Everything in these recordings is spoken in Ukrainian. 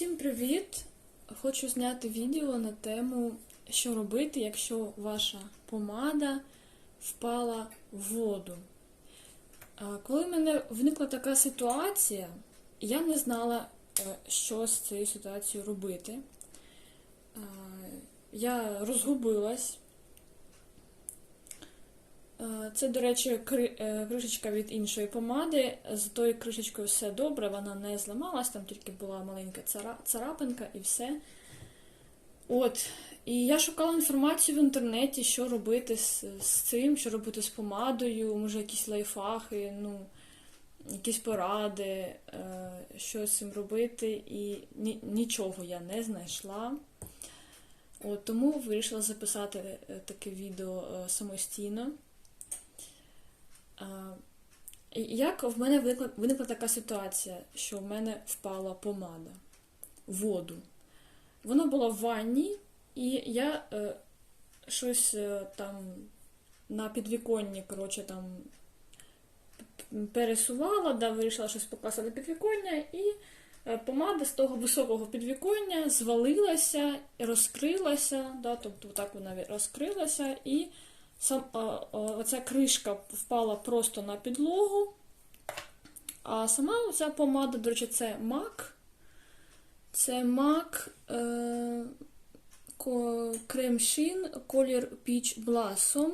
Всім привіт! Хочу зняти відео на тему, що робити, якщо ваша помада впала в воду. Коли в мене виникла така ситуація, я не знала, е, що з цією ситуацією робити. Я розгубилась. Е, Це, до речі, е, кришечка від іншої помади. З тою кришечкою все добре, вона не зламалась, там тільки була маленька царапинка і все. От. І я шукала інформацію в інтернеті, що робити з, з цим, що робити з помадою, може якісь лайфхаки, ну, якісь поради, е, що з цим робити, і ні, нічого я не знайшла. От, тому вирішила записати е, таке відео самостійно. Як в мене виникла, виникла така ситуація, що в мене впала помада в воду. Вона була в ванні, і я е, щось е, там на підвіконні, коротше, там пересувала, да, вирішила щось покласти підвіконня, і е, помада з того високого підвіконня звалилася, розкрилася, да, тобто так вона розкрилася, і сам, оця кришка впала просто на підлогу. А сама ця помада, до речі, це MAC. Це MAC е, ко- колір Peach Blossom.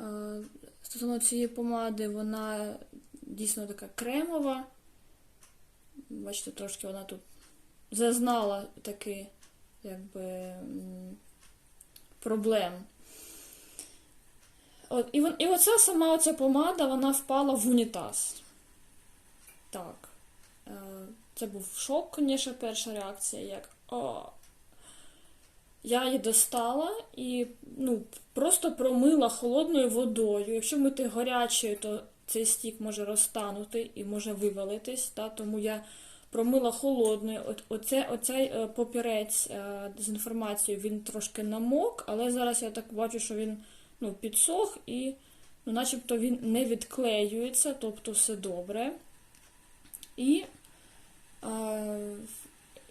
Е, стосовно цієї помади, вона дійсно така кремова. Бачите, трошки вона тут зазнала таки, якби, проблем. От, і, і оця сама оця помада, вона впала в унітаз. Так. Е, Це був шок, звісно, перша реакція, як о. Я її достала і ну, просто промила холодною водою. Якщо мити гарячою, то цей стік може розтанути і може вивалитись. Та, тому я промила холодною. От, оце, оцей е, папірець е, з інформацією він трошки намок, але зараз я так бачу, що він ну, підсох і ну, начебто він не відклеюється, тобто все добре. І, а,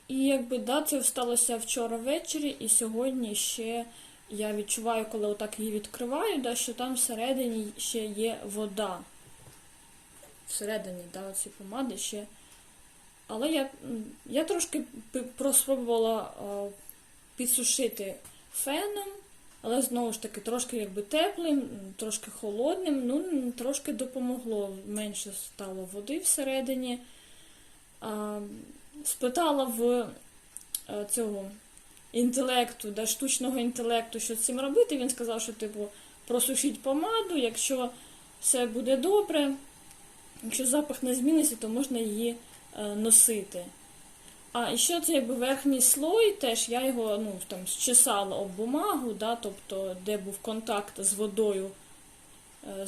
і якби да, це сталося вчора ввечері, і сьогодні ще я відчуваю, коли отак її відкриваю, да, що там всередині ще є вода. Всередині, да, ці помади ще. Але я, я трошки проспробувала підсушити феном. Але знову ж таки, трошки якби теплим, трошки холодним, ну трошки допомогло, менше стало води всередині. А, спитала в е, цього інтелекту, да, штучного інтелекту, що з цим робити. Він сказав, що типу просушіть помаду, якщо все буде добре, якщо запах не зміниться, то можна її е, носити. А ще цей верхній слой, теж я його ну, там, зчесала об бумагу, да, тобто, де був контакт з водою. Е,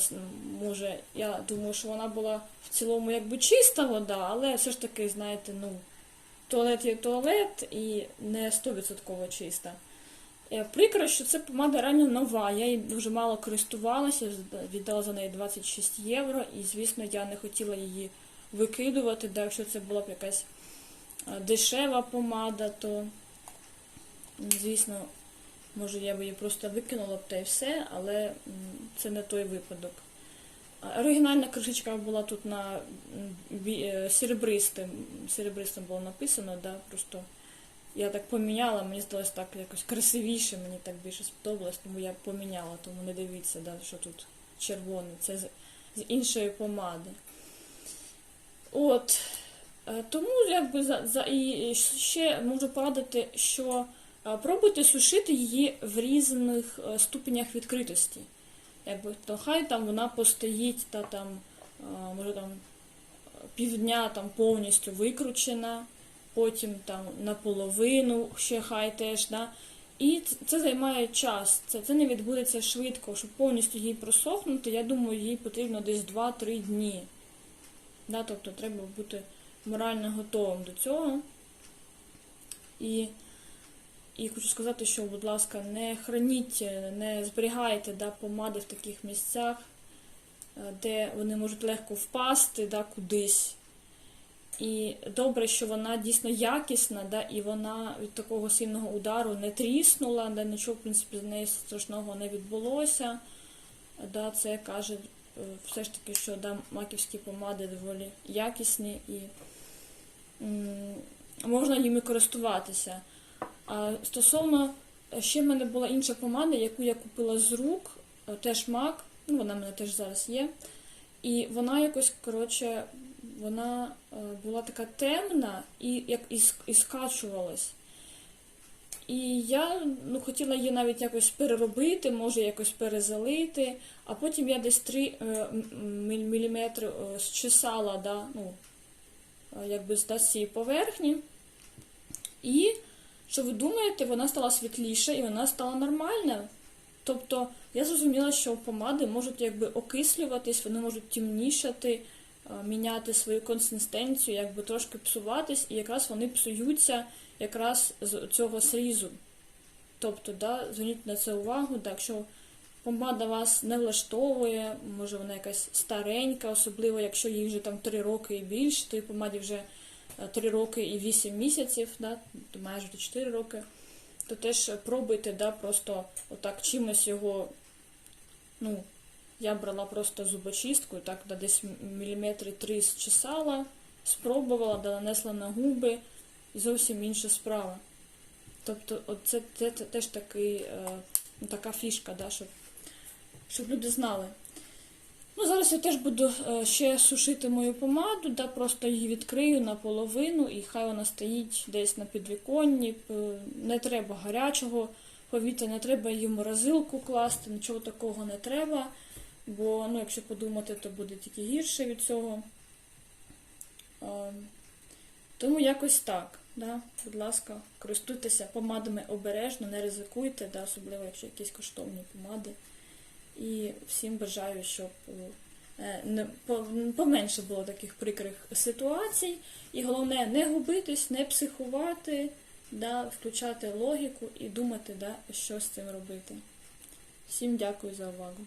Може, я думаю, що вона була в цілому якби чиста вода, але все ж таки, знаєте, ну, туалет є туалет і не 100% чиста. Е, Прикро, що це помада реально нова. Я їй дуже мало користувалася, віддала за неї 26 євро, і, звісно, я не хотіла її викидувати, да, якщо це була б якась дешева помада, то, звісно, може я б її просто викинула б та й все, але це не той випадок. Оригінальна кришечка була тут на е, серебристим, серебристим було написано, да, просто я так поміняла, мені здалося так якось красивіше, мені так більше сподобалось, тому я поміняла, тому не дивіться, да, що тут червоне, це з іншої помади. От. Е, Тому якби за, за і ще можу порадити, що е, пробуйте сушити її в різних е, ступенях відкритості. Якби то хай там вона постоїть та там, може там півдня там повністю викручена, потім там наполовину ще хай теж. Да? І це займає час. Це, це не відбудеться швидко, щоб повністю їй просохнути. Я думаю, їй потрібно десь 2-3 дні. Да? Тобто треба бути морально готовим до цього. І, і хочу сказати, що, будь ласка, не храніть, не зберігайте да, помади в таких місцях, е, де вони можуть легко впасти да, кудись. І добре, що вона дійсно якісна, да, і вона від такого сильного удару не тріснула, да, нічого, в принципі, з нею страшного не відбулося. Да, це каже е, все ж таки, що да, маківські помади доволі якісні і можна ними користуватися. А стосовно е, ще в мене була інша помада, яку я купила з рук, е, теж мак, ну вона в мене теж зараз є. І вона якось, коротше, вона е, була така темна і як і, і скачувалась. І я ну, хотіла її навіть якось переробити, може якось перезалити, а потім я десь 3 мм зчесала да, ну, якби з цієї поверхні. І, що ви думаєте, вона стала світліша і вона стала нормальна. Тобто я зрозуміла, що помади можуть якби окислюватись, вони можуть темнішати, е, міняти свою консистенцію, якби трошки псуватись, і якраз вони псуються якраз з цього срізу. Тобто, да, зверніть на це увагу, да, якщо помада вас не влаштовує, може вона якась старенька, особливо якщо їй вже там 3 роки і більше, то і помаді вже 3 роки і 8 місяців, да, майже 4 роки, то теж пробуйте, да, просто отак чимось його, ну, я брала просто зубочисткою, так, да, десь міліметри 3 зчесала, спробувала, да, нанесла на губи, і зовсім інша справа. Тобто, це, теж такий, е, ну, така фішка, да, щоб, щоб люди знали. Ну, зараз я теж буду е, ще сушити мою помаду, да, просто її відкрию наполовину, і хай вона стоїть десь на підвіконні. Не треба гарячого повітря, не треба її в морозилку класти, нічого такого не треба. Бо, ну, якщо подумати, то буде тільки гірше від цього. Е, Тому якось так. Да? Будь ласка, користуйтеся помадами обережно, не ризикуйте, да? особливо якщо якісь коштовні помади. І всім бажаю, щоб е, поменше було таких прикрих ситуацій. І головне, не губитись, не психувати, да? включати логіку і думати, да, що з цим робити. Всім дякую за увагу.